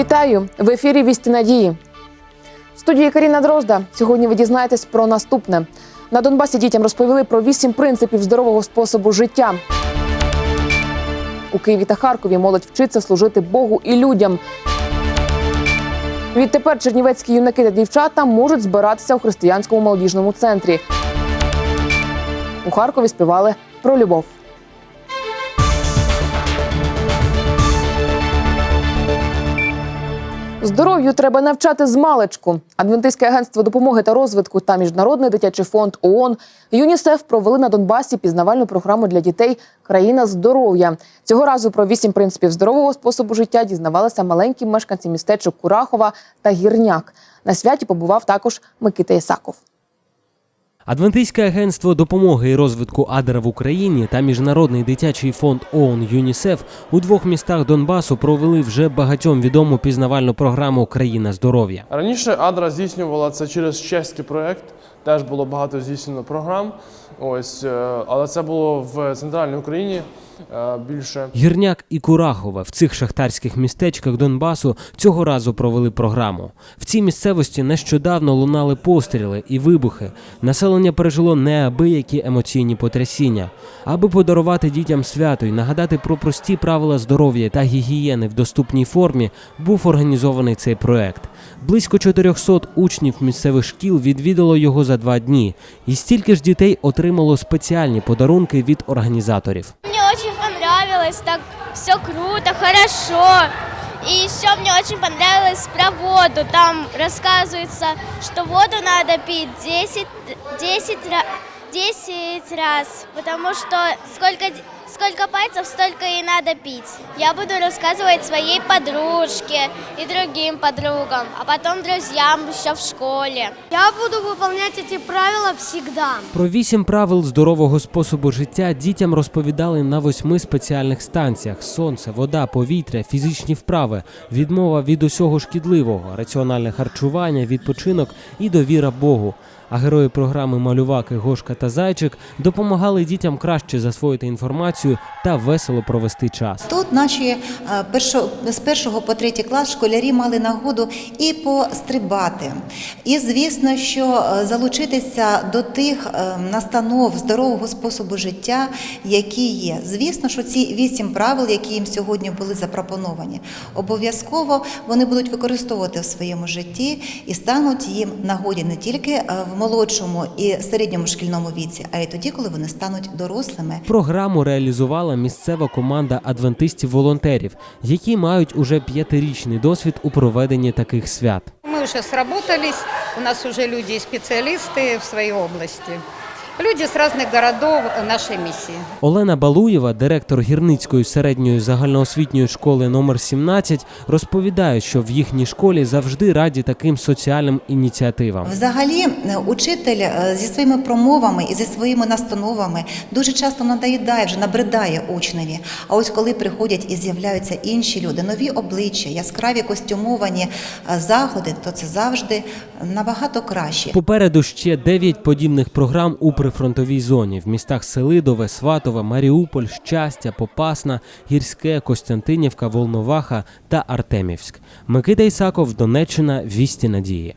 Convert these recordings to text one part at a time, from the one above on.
Вітаю в ефірі Вісті Надії. В студії Каріна Дрозда. Сьогодні ви дізнаєтесь про наступне. На Донбасі дітям розповіли про вісім принципів здорового способу життя. У Києві та Харкові молодь вчиться служити Богу і людям. Відтепер чернівецькі юнаки та дівчата можуть збиратися у християнському молодіжному центрі. У Харкові співали про любов. Здоров'ю треба навчати з маличку. Адвентистське агентство допомоги та розвитку та міжнародний дитячий фонд ООН ЮНІСЕФ провели на Донбасі пізнавальну програму для дітей Країна здоров'я. Цього разу про вісім принципів здорового способу життя дізнавалися маленькі мешканці містечок Курахова та Гірняк. На святі побував також Микита Ісаков. Адвентистське агентство допомоги і розвитку Адера в Україні та Міжнародний дитячий фонд ООН ЮНІСЕФ у двох містах Донбасу провели вже багатьом відому пізнавальну програму Країна здоров'я. Раніше Адра здійснювала це через чеський проект. Теж було багато здійснено програм. Ось, е, але це було в центральній Україні більше. Гірняк і Курахове в цих шахтарських містечках Донбасу цього разу провели програму. В цій місцевості нещодавно лунали постріли і вибухи. Населення пережило неабиякі емоційні потрясіння. Аби подарувати дітям свято і нагадати про прості правила здоров'я та гігієни в доступній формі, був організований цей проект. Близько 400 учнів місцевих шкіл відвідало його за два дні, і стільки ж дітей отримало спеціальні подарунки від організаторів. Понравилось, так все круто, хорошо. И еще мне очень понравилось про воду. Там рассказывается, что воду надо пить 10, 10, ра- 10 раз, потому что сколько, д- сколько пальцев, столько и надо пить. Я буду рассказывать своей подружке и другим подругам, а потом друзьям еще в школе. Я буду выполнять эти правила всегда. Про вісім правил здорового способу життя дітям розповідали на восьми спеціальних станціях: сонце, вода, повітря, фізичні вправи, відмова від усього шкідливого, раціональне харчування, відпочинок і довіра Богу. А герої програми Малюваки, Гошка та Зайчик допомагали дітям краще засвоїти інформацію та весело провести час. Тут наші е, з першого по третій клас школярі мали нагоду і пострибати. І звісно, що е, залучитися до тих е, настанов здорового способу життя, які є. Звісно, що ці вісім правил, які їм сьогодні були запропоновані, обов'язково вони будуть використовувати в своєму житті і стануть їм нагоді не тільки в молодшому і середньому шкільному віці, а й тоді, коли вони стануть дорослими. Програму реалізувала місцева команда адвентистів-волонтерів, які мають уже п'ятирічний досвід у проведенні таких свят. Ми вже сработались, у нас уже люди і спеціалісти в своїй области. Люди с разных городов нашей миссии. Олена Балуєва, директор гірницької середньої загальноосвітньої школи номер 17, розповідає, що в їхній школі завжди раді таким соціальним ініціативам. Взагалі, е, учитель е, зі своїми промовами і зі своїми настановами дуже часто надоїдає, вже набридає учневі. А ось коли приходять і з'являються інші люди, нові обличчя, яскраві костюмовані е, заходи, то це завжди набагато краще. Попереду ще дев'ять подібних програм у прифронтовій зоні в містах Селидове, Сватове, Маріуполь, Щастя, Попасна, Гірське, Костянтинівка, Волноваха та Артемівськ. Микита Ісаков, Донеччина, Вісті Надії.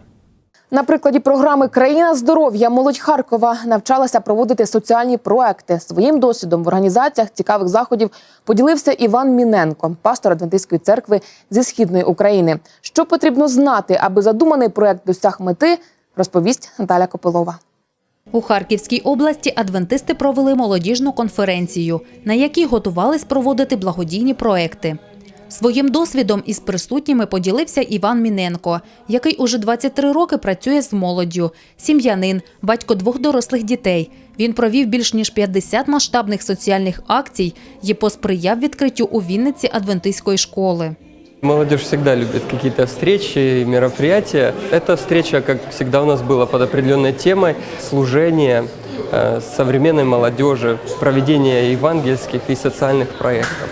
На прикладі програми Країна здоров'я молодь Харкова навчалася проводити соціальні проекти. Своїм досвідом в організаціях цікавих заходів поділився Іван Міненко, пастор Адвентистської церкви зі східної України. Що потрібно знати, аби задуманий проект досяг мети, розповість Наталя Копилова. У Харківській області адвентисти провели молодіжну конференцію, на якій готувались проводити благодійні проекти. Своїм досвідом із присутніми поділився Іван Міненко, який уже 23 роки працює з молоддю, сім'янин, батько двох дорослих дітей. Він провів більш ніж 50 масштабних соціальних акцій і посприяв відкриттю у Вінниці адвентистської школи. Молодежь всегда любит какие-то встречи, мероприятия. Эта встреча, как всегда у нас была, под определенной темой служение э, современной молодежи, проведение евангельских и социальных проектов.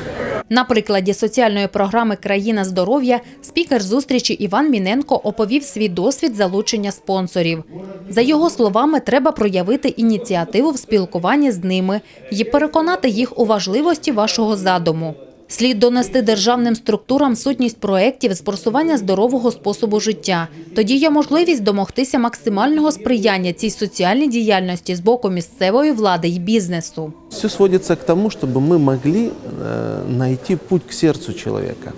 На прикладі соціальної програми Країна здоров'я спікер зустрічі Іван Міненко оповів свій досвід залучення спонсорів. За його словами, треба проявити ініціативу в спілкуванні з ними і переконати їх у важливості вашого задуму. Слід донести державним структурам сутність проєктів з просування здорового способу життя. Тоді є можливість домогтися максимального сприяння цій соціальній діяльності з боку місцевої влади і бізнесу. Все сводится к тому, чтобы мы могли э, найти путь к сердцу человека.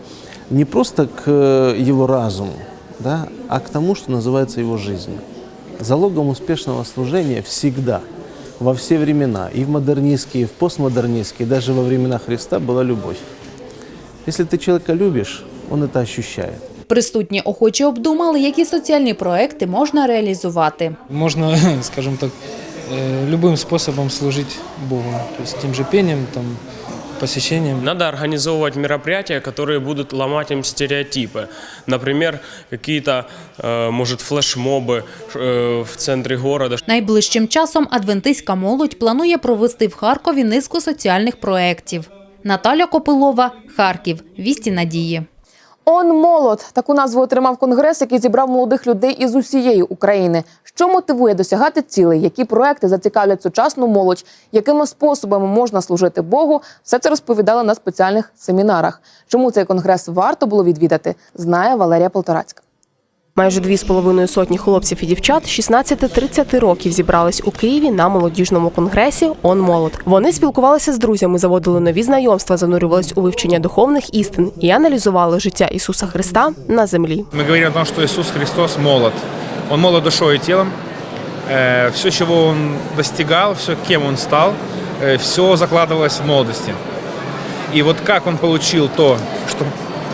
Не просто к э, его разуму, да, а к тому, что называется его жизнью. Залогом успешного служения всегда, во все времена, и в модернистские, и в постмодернистские, даже во времена Христа была любовь. Если ты человека любишь, он это ощущает. Присутні охочі обдумали, які соціальні проекти можна реалізувати. Можно, скажем так, э, любым способом служить Богу. То есть тем же пением, там, посещением. Надо организовывать мероприятия, которые будут ломать им стереотипы. Например, какие-то, э, может, флешмобы э, в центре города, Найближчим часом адвентистська молодь планує провести в Харкові низку соціальних проєктів. Наталя Копилова, Харків. Вісті надії. Он молод таку назву отримав конгрес, який зібрав молодих людей із усієї України. Що мотивує досягати цілей, які проекти зацікавлять сучасну молодь, якими способами можна служити Богу? Все це розповідали на спеціальних семінарах. Чому цей конгрес варто було відвідати, знає Валерія Полторацька. Майже дві з половиною сотні хлопців і дівчат 16-30 років зібрались у Києві на молодіжному конгресі Он молод. Вони спілкувалися з друзями, заводили нові знайомства, занурювались у вивчення духовних істин і аналізували життя Ісуса Христа на землі. Мы говорим о том, что Иисус Христос молод. Он молод душой и телом. Все, чего Он достигал, все, кем Он стал, все закладывалось в молодости. И вот как Он получил то, что,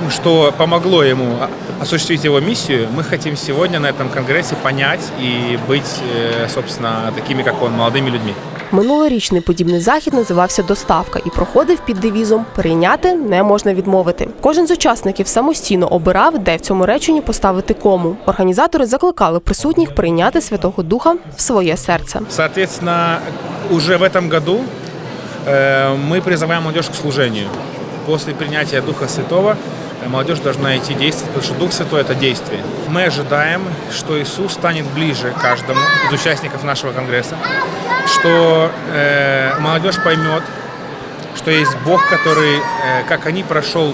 что помогло Ему осуществить Его миссию, мы хотим сегодня на этом конгрессе понять и быть, э, собственно, такими, как Он, молодыми людьми. Минулорічний подібний захід називався Доставка і проходив під девізом Прийняти не можна відмовити. Кожен з учасників самостійно обирав, де в цьому реченні поставити кому. Організатори закликали присутніх прийняти Святого Духа в своє серце. Соответственно, уже в этом году э, мы призываем молодежь к служению. После принятия Духа Святого э, молодежь должна идти действовать, потому что Дух Святой – это действие. Мы ожидаем, что Иисус станет ближе каждому из участников нашего конгресса, что э, молодежь поймет, что есть Бог, который, э, как они, прошел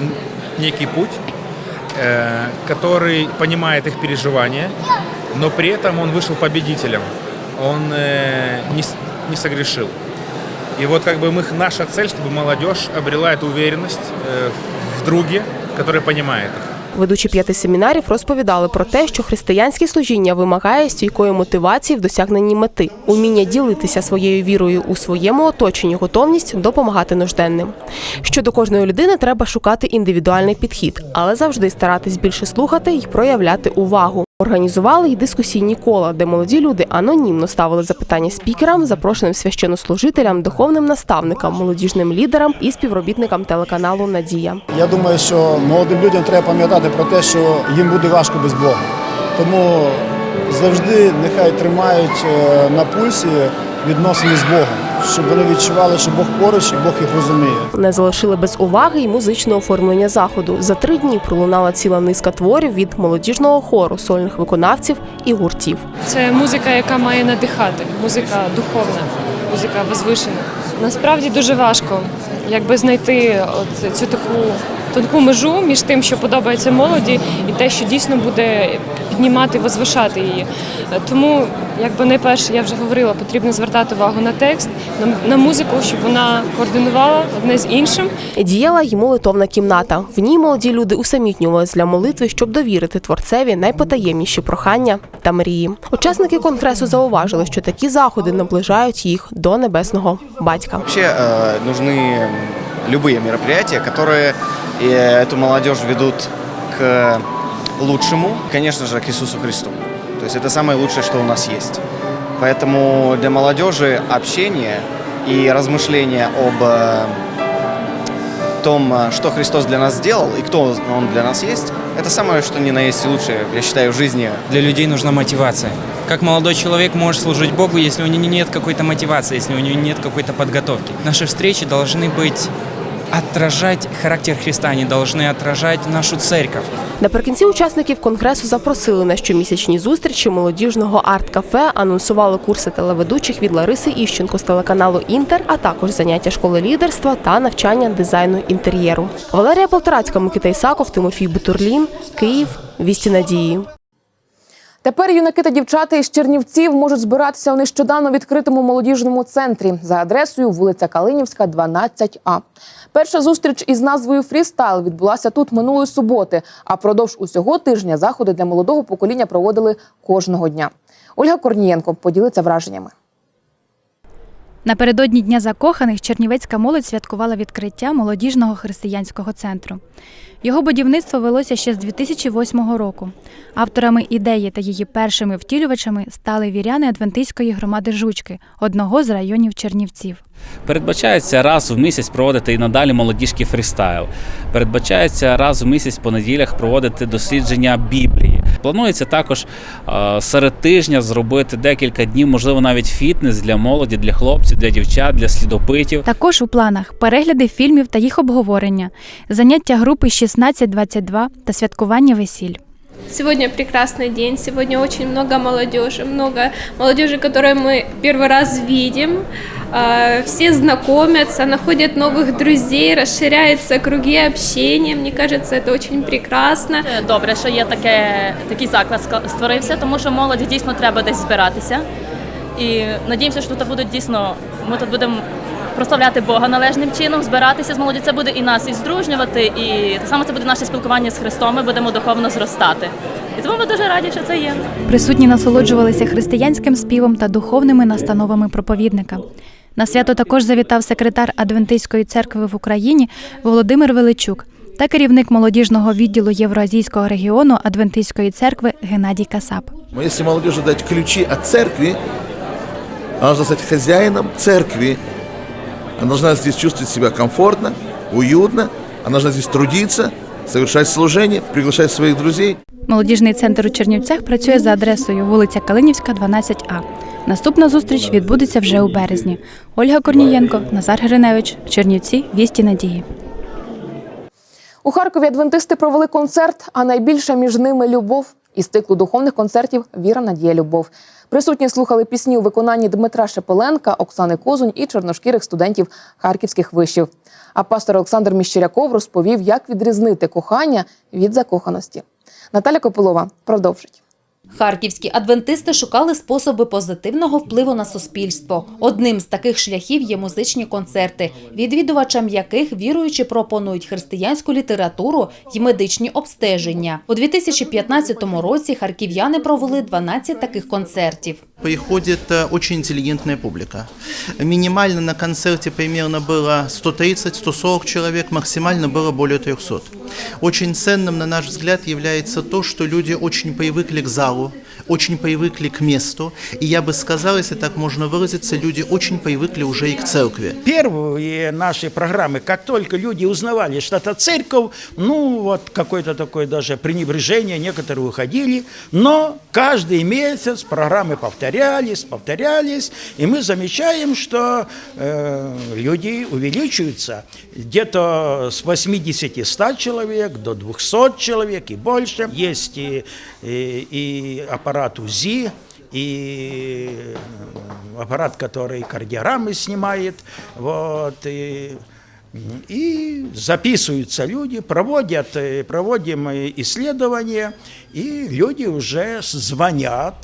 некий путь, э, который понимает их переживания, но при этом он вышел победителем. Он э, не, не согрешил. И вот как бы мы, наша цель, чтобы молодежь обрела эту уверенность э, в друге, который понимает их. Ведучі п'яти семінарів розповідали про те, що християнське служіння вимагає стійкої мотивації в досягненні мети, уміння ділитися своєю вірою у своєму оточенні, готовність допомагати нужденним. Щодо кожної людини треба шукати індивідуальний підхід, але завжди старатись більше слухати і проявляти увагу. Організували й дискусійні кола, де молоді люди анонімно ставили запитання спікерам, запрошеним священнослужителям, духовним наставникам, молодіжним лідерам і співробітникам телеканалу Надія. Я думаю, що молодим людям треба пам'ятати про те, що їм буде важко без Бога. Тому завжди нехай тримають е, на пульсі відносини з Богом, щоб вони відчували, що Бог поруч і Бог їх розуміє. Не залишили без уваги й музичне оформлення заходу. За три дні пролунала ціла низка творів від молодіжного хору, сольних виконавців і гуртів. Це музика, яка має надихати, музика духовна, музика возвишена. Насправді дуже важко якби знайти от цю таку тонку межу між тим, що подобається молоді, і те, що дійсно буде піднімати, возвишати її. Е, Тому, якби найперше, я вже говорила, потрібно звертати увагу на текст, на, на музику, щоб вона координувала одне з іншим. Діяла й молитовна кімната. В ній молоді люди усамітнювались для молитви, щоб довірити творцеві найпотаємніші прохання та мрії. Учасники конгресу зауважили, що такі заходи наближають їх до небесного батька. Вообще э, нужны любые мероприятия, которые э, эту молодежь ведут к лучшему, конечно же, к Иисусу Христу. То есть это самое лучшее, что у нас есть. Поэтому для молодежи общение и размышления об э, том, э, что Христос для нас сделал и кто Он для нас есть, это самое, что ни на есть лучшее, я считаю, в жизни. Для людей нужна мотивация. Как молодой человек может служить Богу, если у него нет какой-то мотивации, если у него нет какой-то подготовки? Наши встречи должны быть отражать характер Христа, они должны отражать нашу церковь. Наприкінці учасників конгресу запросили на щомісячні зустрічі молодіжного арт-кафе, анонсували курси телеведучих від Лариси Іщенко з телеканалу Інтер, а також заняття школи лідерства та навчання дизайну інтер'єру. Валерія Полторацька, Микита Ісаков, Тимофій Бутурлін, Київ. Вісті надії. Тепер юнаки та дівчата із Чернівців можуть збиратися у нещодавно відкритому молодіжному центрі за адресою вулиця Калинівська, 12А. Перша зустріч із назвою Фрістайл відбулася тут минулої суботи. А впродовж усього тижня заходи для молодого покоління проводили кожного дня. Ольга Корнієнко поділиться враженнями. Напередодні Дня закоханих чернівецька молодь святкувала відкриття молодіжного християнського центру. Його будівництво велося ще з 2008 року. Авторами ідеї та її першими втілювачами стали віряни Адвентистської громади Жучки, одного з районів Чернівців. Передбачається раз в місяць проводити і надалі молодіжки фрістайл. Передбачається раз в місяць по неділях проводити дослідження Біблії. Планується також е, серед тижня зробити декілька днів, можливо, навіть фітнес для молоді, для хлопців, для дівчат, для слідопитів. Також у планах перегляди фільмів та їх обговорення, заняття групи 16-22 та святкування весіль. Сегодня прекрасный день, сегодня очень много молодежи, много молодежи, которую мы первый раз видим. А, Все знакомятся, находят новых друзей, расширяются круги общения. Мне кажется, это очень прекрасно. Добре, що є таке, такий заклад ска- створився, тому що молоді дійсно треба десь збиратися. І надіємося, що тут будуть дійсно, ми тут будемо прославляти Бога належним чином, збиратися з молоді. Це буде і нас і здружнювати, і так само це буде наше спілкування з Христом. Ми будемо духовно зростати. І тому ми дуже раді, що це є. Присутні насолоджувалися християнським співом та духовними настановами проповідника. На свято також завітав секретар Адвентистської церкви в Україні Володимир Величук та керівник молодіжного відділу Євроазійського регіону Адвентистської церкви Геннадій Касап. Если молодежи дать ключи от церкви, она должна стать хозяином церкви. Она должна здесь чувствовать себя комфортно, уютно. Она должна здесь трудиться, совершать служение, приглашать своих друзей. Молодіжний центр у Чернівцях працює за адресою вулиця Калинівська, 12А. Наступна зустріч відбудеться вже у березні. Ольга Корнієнко, Назар Гриневич, Чернівці, Вісті Надії. У Харкові адвентисти провели концерт, а найбільше між ними любов. Із циклу духовних концертів Віра, Надія, Любов. Присутні слухали пісні у виконанні Дмитра Шепеленка, Оксани Козунь і чорношкірих студентів харківських вишів. А пастор Олександр Міщеряков розповів, як відрізнити кохання від закоханості. Наталя Копилова продовжить. Харківські адвентисти шукали способи позитивного впливу на суспільство. Одним з таких шляхів є музичні концерти, відвідувачам яких віруючі пропонують християнську літературу і медичні обстеження. У 2015 році харків'яни провели 12 таких концертів. приходит э, очень интеллигентная публика. Минимально на концерте примерно было 130-140 человек, максимально было более 300. Очень ценным, на наш взгляд, является то, что люди очень привыкли к залу, очень привыкли к месту, и я бы сказал, если так можно выразиться, люди очень привыкли уже и к церкви. Первые наши программы, как только люди узнавали, что это церковь, ну вот какое-то такое даже пренебрежение, некоторые уходили, но каждый месяц программы повторялись, повторялись, и мы замечаем, что э, люди увеличиваются где-то с 80-100 человек до 200 человек и больше. Есть и, и, и аппарат УЗИ, и э, аппарат, который кардиограммы снимает, вот, и, и записываются люди, проводят, э, проводим э, исследования, и люди уже звонят,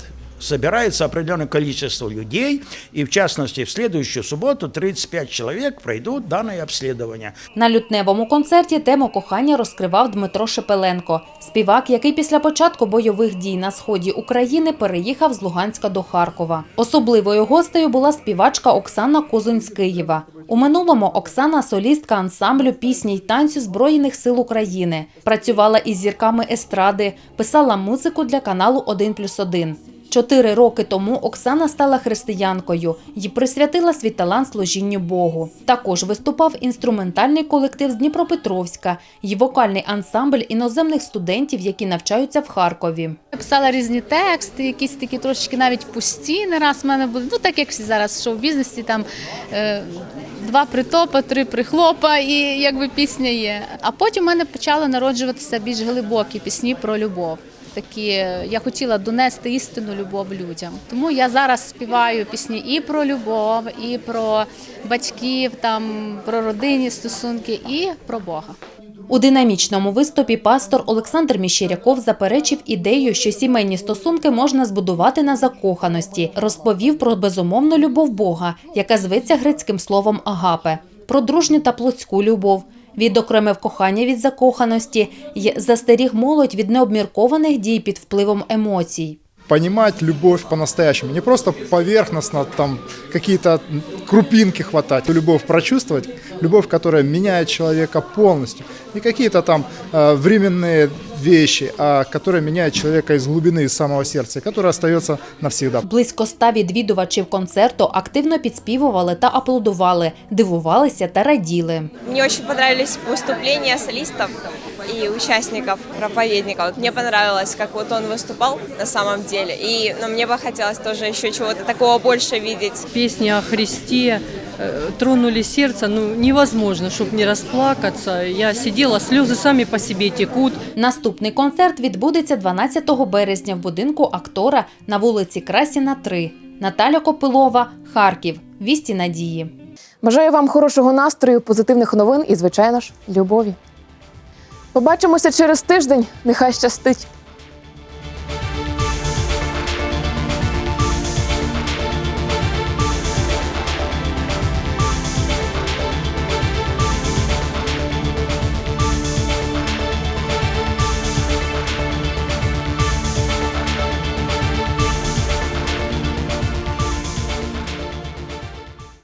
собирается определенное количество людей, и в частности в следующую субботу 35 человек пройдут данное обследование. На лютневому концерті тему кохання розкривав Дмитро Шепеленко, співак, який після початку бойових дій на сході України переїхав з Луганська до Харкова. Особливою гостею була співачка Оксана Козунь з Києва. У минулому Оксана солістка ансамблю пісні й танцю Збройних сил України. Працювала із зірками естради, писала музику для каналу 1+,1. Чотири роки тому Оксана стала християнкою і присвятила свій талант служінню Богу. Також виступав інструментальний колектив з Дніпропетровська і вокальний ансамбль іноземних студентів, які навчаються в Харкові. Писала різні тексти, якісь такі трошечки навіть пусті. Не раз в мене були. Ну так як всі зараз в шоу-бізнесі, там е, два притопа, три прихлопа, і якби пісня є. А потім в мене почали народжуватися більш глибокі пісні про любов. Такі я хотіла донести істинну любов людям. Тому я зараз співаю пісні і про любов, і про батьків, там про родинні стосунки, і про Бога. У динамічному виступі пастор Олександр Міщеряков заперечив ідею, що сімейні стосунки можна збудувати на закоханості. Розповів про безумовну любов Бога, яка зветься грецьким словом агапе, про дружню та плотську любов. Відокремив кохання від закоханості й застеріг молодь від необміркованих дій під впливом емоцій понимать любовь по-настоящему. Не просто поверхностно там какие-то крупинки хватать. Любовь прочувствовать, любовь, которая меняет человека полностью. Не какие-то там э, временные вещи, а которая меняет человека из глубины, из самого сердца, которая остается навсегда. Близько ста відвідувачів концерту активно підспівували та аплодували, дивувалися та раділи. Мне очень понравились выступления солистов и участников, проповедников. Вот Мне понравилось, как вот он выступал на самом деле. И но мне бы хотелось тоже еще чего-то такого больше видеть. Песни о Христе э, тронули сердце, ну невозможно, чтобы не расплакаться. Я сидела, слезы сами по себе текут. Наступний концерт відбудеться 12 березня в будинку актора на вулиці Красіна, 3. Наталя Копилова, Харків. Вісті надії. Бажаю вам хорошого настрою, позитивних новин і, звичайно ж, любові. Побачимося через тиждень. Нехай щастить!